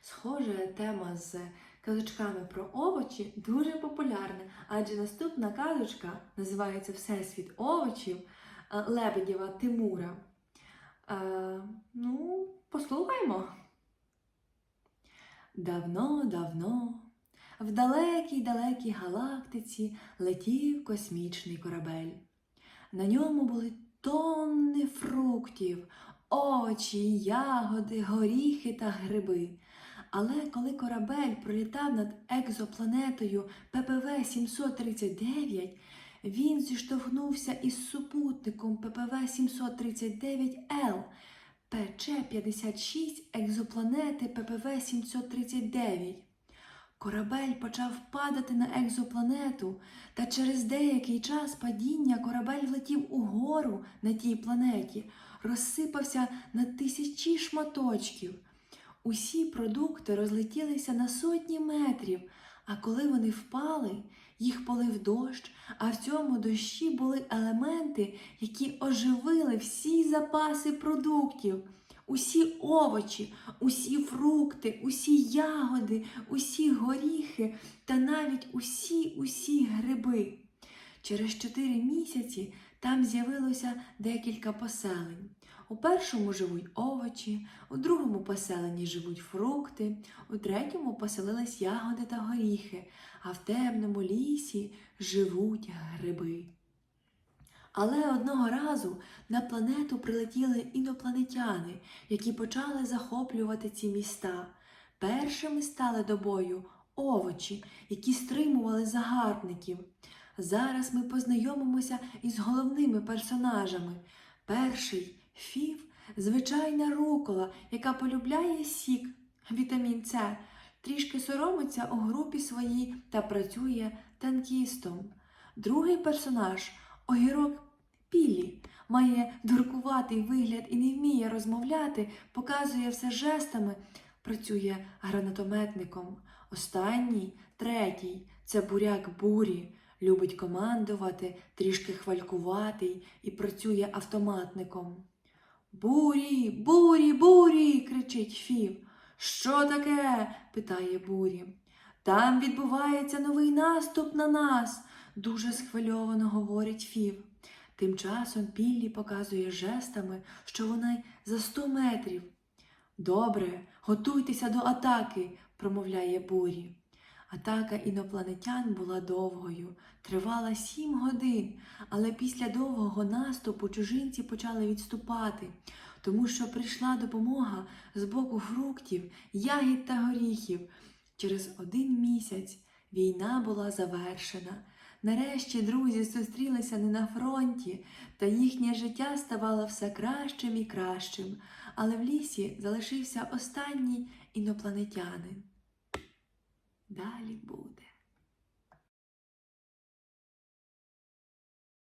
Схоже, тема з казочками про овочі дуже популярна, адже наступна казочка називається Всесвіт овочів Лебедєва Тимура. Е, ну, послухаймо. Давно-давно в далекій далекій галактиці летів космічний корабель. На ньому були тонни фруктів, овочі, ягоди, горіхи та гриби. Але коли корабель пролітав над екзопланетою ППВ 739, він зіштовхнувся із супутником ППВ 739 Л ПЧ-56 екзопланети ППВ 739. Корабель почав падати на екзопланету, та через деякий час падіння корабель влетів угору на тій планеті, розсипався на тисячі шматочків. Усі продукти розлетілися на сотні метрів, а коли вони впали, їх полив дощ, а в цьому дощі були елементи, які оживили всі запаси продуктів. Усі овочі, усі фрукти, усі ягоди, усі горіхи та навіть усі усі гриби. Через чотири місяці там з'явилося декілька поселень. У першому живуть овочі, у другому поселенні живуть фрукти, у третьому поселились ягоди та горіхи, а в темному лісі живуть гриби. Але одного разу на планету прилетіли інопланетяни, які почали захоплювати ці міста. Першими стали до бою овочі, які стримували загарбників. Зараз ми познайомимося із головними персонажами. Перший фів звичайна рукола, яка полюбляє сік, вітамін С, трішки соромиться у групі своїй та працює танкістом. Другий персонаж огірок Піллі, має дуркуватий вигляд і не вміє розмовляти, показує все жестами, працює гранатометником. Останній, третій це буряк бурі, любить командувати, трішки хвалькуватий і працює автоматником. Бурі, бурі, бурі. кричить Фів. Що таке? питає бурі. Там відбувається новий наступ на нас, дуже схвильовано говорить Фів. Тим часом Піллі показує жестами, що вона за сто метрів. Добре, готуйтеся до атаки, промовляє бурі. Атака інопланетян була довгою, тривала сім годин, але після довгого наступу чужинці почали відступати, тому що прийшла допомога з боку фруктів, ягід та горіхів. Через один місяць війна була завершена. Нарешті друзі зустрілися не на фронті, та їхнє життя ставало все кращим і кращим, але в лісі залишився останній інопланетянин. Далі буде.